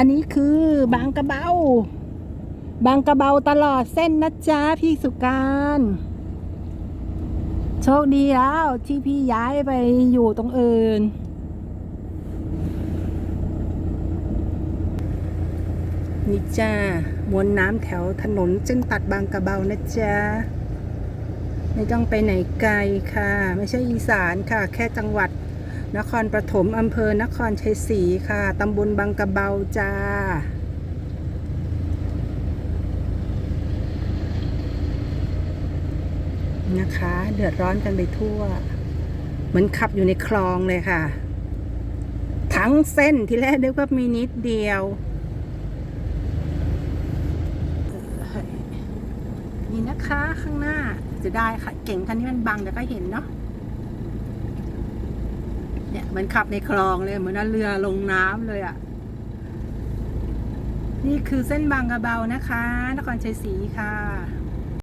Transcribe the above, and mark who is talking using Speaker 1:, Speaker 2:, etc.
Speaker 1: อันนี้คือบางกระเบา บางกระเบาตลอดเส้นนะจ๊ะพี่สุการโชคดีแล้วที่พี่ย้ายไปอยู่ตรงอื่น นี่จ้ามวลน้ำแถวถนนเส้นตัดบางกระเบานะจ๊ะไม่ต้องไปไหนไกลค่ะ ไม่ใช่อีสานค่ะ แค่จังหวัด นครปฐมอำเภอนครชัยศรีค่ะตำบลบางกระเบาจ้านะคะ เดือดร้อนกันไปทั่ว เหมือนขับอยู่ในคลองเลยค่ะ ทั้งเส้นที่แรกนึกว่ามีนิดเดียว นี่นะคะข้างหน้าจะได้ค่ะ เก่งคันนี้มันบังเดี๋ยวก็เห็นเนาะ มือนขับในคลองเลย เหมือนเอาเรือลงน้ำเลยอะ่ะ นี่คือเส้นบางกระเบานะคะ นครชัยศรีค่ะ